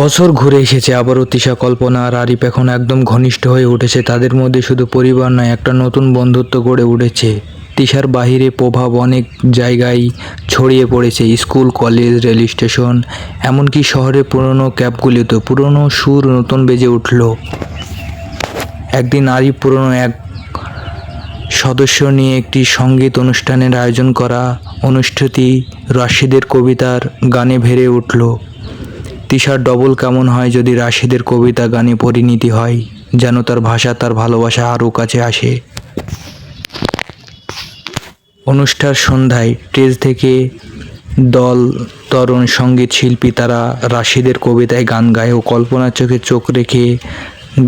বছর ঘুরে এসেছে আবারও তিশা কল্পনা আর আরিফ এখন একদম ঘনিষ্ঠ হয়ে উঠেছে। তাদের মধ্যে শুধু পরিবার নয়, একটা নতুন বন্ধুত্ব গড়ে উঠেছে। তিশার বাহিরে প্রভাব অনেক জায়গায় ছড়িয়ে পড়েছে। স্কুল, কলেজ, রেল স্টেশন, এমনকি শহরের পুরনো ক্যাবগুলিতে পুরনো সুর নতুন বেজে উঠল। একদিন আরিফ পুরনো এক সদস্য নিয়ে একটি সংগীত অনুষ্ঠানের আয়োজন করা অনুষ্ঠানটি রাশিদের কবিতার গানে ভেরে উঠল। তিশার ডবল কেমন হয় যদি রাশিদের কবিতা গানে পরিণতি হয়? যেন তার ভাষা, তার ভালোবাসা আরও কাছে আসে। অনুষ্ঠান সন্ধ্যায় স্টেজ থেকে দল, তরুণ সংগীত শিল্পী তারা রাশিদের কবিতায় গান গায় ও কল্পনার চোখে চোখ রেখে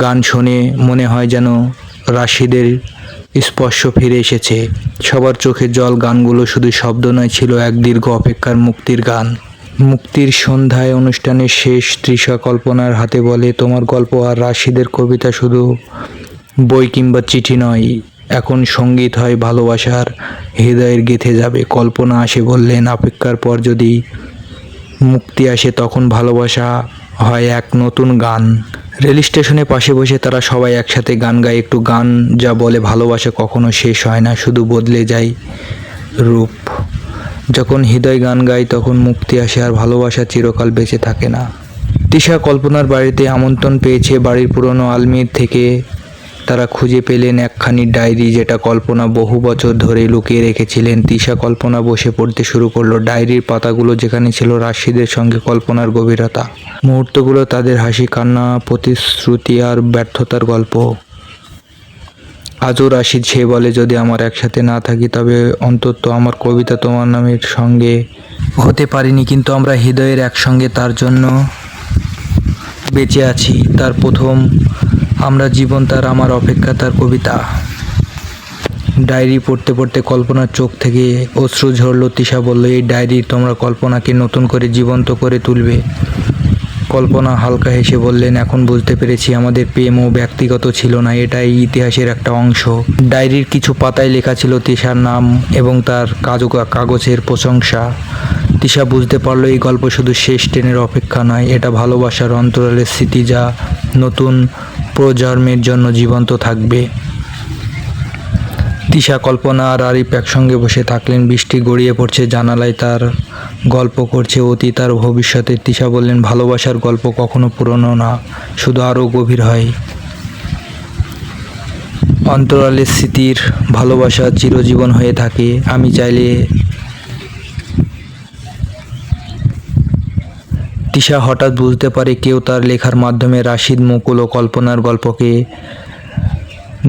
গান শুনে মনে হয় যেন রাশিদের স্পর্শ ফিরে এসেছে। সবার চোখে জল গানগুলো শুধু শব্দ নয়, ছিল এক দীর্ঘ অপেক্ষার মুক্তির গান। মুক্তির সন্ধ্যায় অনুষ্ঠানের শেষ তৃষা কল্পনার হাতে বলে, তোমার গল্প আর রাশিদের কবিতা শুধু বই কিংবা চিঠি নয়, এখন সংগীত হয় ভালোবাসার হৃদয়ের গেথে যাবে। কল্পনা আসে বললেন অপেক্ষার পর যদি মুক্তি আসে, তখন ভালোবাসা হয় এক নতুন গান। রেল স্টেশনে পাশে বসে তারা সবাই একসাথে গান গায়। একটু গান যা বলে, ভালোবাসা কখনো শেষ হয় না, শুধু বদলে যায় রূপ। যখন হৃদয় গান গায় তখন মুক্তি আসে আর ভালোবাসা চিরকাল বেঁচে থাকে না। তিশা কল্পনার বাড়িতে আমন্ত্রণ পেয়েছে বাড়ির পুরনো আলমির থেকে। তারা খুঁজে পেলেন একখানি ডায়েরি যেটা কল্পনা বহু বছর ধরে লুকিয়ে রেখেছিলেন। তিশা কল্পনা বসে পড়তে শুরু করল। ডায়েরির পাতাগুলো যেখানে ছিল রাশিদের সঙ্গে কল্পনার গভীরতা। মুহূর্তগুলো তাদের হাসি, কান্না, প্রতিশ্রুতি আর ব্যর্থতার গল্প। আজও রাশিদ সে বলে, যদি আমার একসাথে না থাকি, তবে অন্তত আমার কবিতা তোমার নামের সঙ্গে হতে পারিনি। কিন্তু আমরা হৃদয়ের একসঙ্গে তার জন্য বেঁচে আছি। তার প্রথম আমরা জীবন, তার আমার অপেক্ষা, তার কবিতা। ডায়েরি পড়তে পড়তে কল্পনার চোখ থেকে অশ্রু ঝরল। তিশা বলল, এই ডায়েরি তোমরা কল্পনাকে নতুন করে জীবন্ত করে তুলবে। কল্পনা হালকা হেসে বললেন, এখন বুঝতে পেরেছি আমাদের প্রেম ও ব্যক্তিগত ছিল না, এটাই ইতিহাসের একটা অংশ। ডায়েরির কিছু পাতায় লেখা ছিল তিশার নাম এবং তার কাজু কাগজের প্রশংসা। তিশা বুঝতে পারল এই গল্প শুধু শেষ ট্রেনের অপেক্ষা নয়, এটা ভালোবাসার অন্তরালের স্মৃতি যা নতুন প্রজন্মের জন্য জীবন্ত থাকবে। তিশা কল্পনা আর আরিফ একসঙ্গে বসে থাকলেন। বৃষ্টি গড়িয়ে পড়ছে, জানালায় তার গল্প করছে অতীত আর ভবিষ্যতে। তিশা বললেন, ভালোবাসার গল্প কখনো পুরনো না, শুধু আরও গভীর হয়। অন্তরালের স্মৃতির ভালোবাসা চিরজীবন হয়ে থাকে। আমি চাইলে তিশা হঠাৎ বুঝতে পারে কেউ তার লেখার মাধ্যমে রাশিদ, মুকুল ও কল্পনার গল্পকে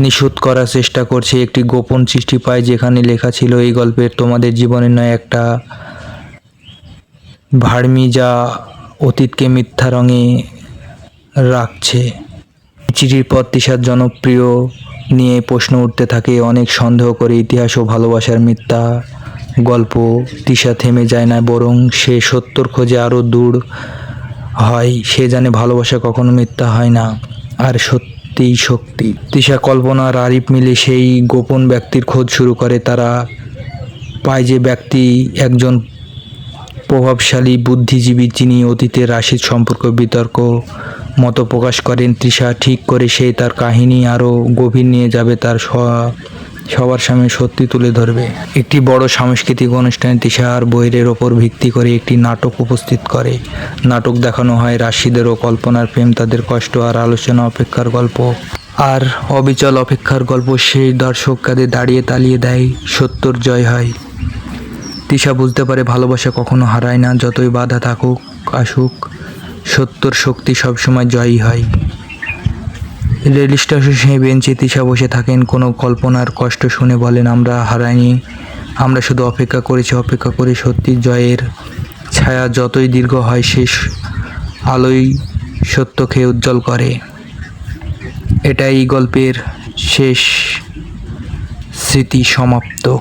নিশুত করার চেষ্টা করছে। একটি গোপন সৃষ্টি পায় যেখানে লেখা ছিল, এই গল্পের তোমাদের জীবনের নয়, একটা ভার্মি যা অতীতকে মিথ্যা রঙে রাখছে। চিঠির পর তিশার জনপ্রিয় নিয়ে প্রশ্ন উঠতে থাকে, অনেক সন্দেহ করে ইতিহাস ও ভালোবাসার মিথ্যা গল্প তিশা থেমে যায় না, বরং সে সত্যর খোঁজে আরও দূর হয়। সে জানে ভালোবাসা কখনো মিথ্যা হয় না, আর সত্যিই শক্তি। তিশা কল্পনা আর আরিফ মিলে সেই গোপন ব্যক্তির খোঁজ শুরু করে। তারা পায় যে ব্যক্তি একজন প্রভাবশালী বুদ্ধিজীবী যিনি অতীতে রাশির সম্পর্ক, বিতর্ক মত প্রকাশ করেন। তৃষা ঠিক করে সেই তার কাহিনী আরও গভীর নিয়ে যাবে। তার সবার সামনে সত্যি তুলে ধরবে। একটি বড় সাংস্কৃতিক অনুষ্ঠানে তিশার বইয়ের ওপর ভিত্তি করে একটি নাটক উপস্থিত করে। নাটক দেখানো হয় রাশিদের ও কল্পনার প্রেম, তাদের কষ্ট আর আলোচনা অপেক্ষার গল্প। আর অবিচল অপেক্ষার গল্প সেই দর্শক কাঁধে দাঁড়িয়ে তালিয়ে দেয় সত্যর জয় হয়। তিশা বুঝতে পারে ভালোবাসা কখনো হারায় না, যতই বাধা থাকুক, আসুক, সত্যর শক্তি সবসময় জয়ী হয়। রেল সেই বেঞ্চে তিশা বসে থাকেন। কোনো কল্পনার কষ্ট শুনে বলেন, আমরা হারাইনি। আমরা শুধু অপেক্ষা করেছি, অপেক্ষা করে সত্যি জয়ের ছায়া। যতই দীর্ঘ হয়, শেষ আলোই সত্যকে উজ্জ্বল করে। এটাই গল্পের শেষ স্মৃতি সমাপ্ত।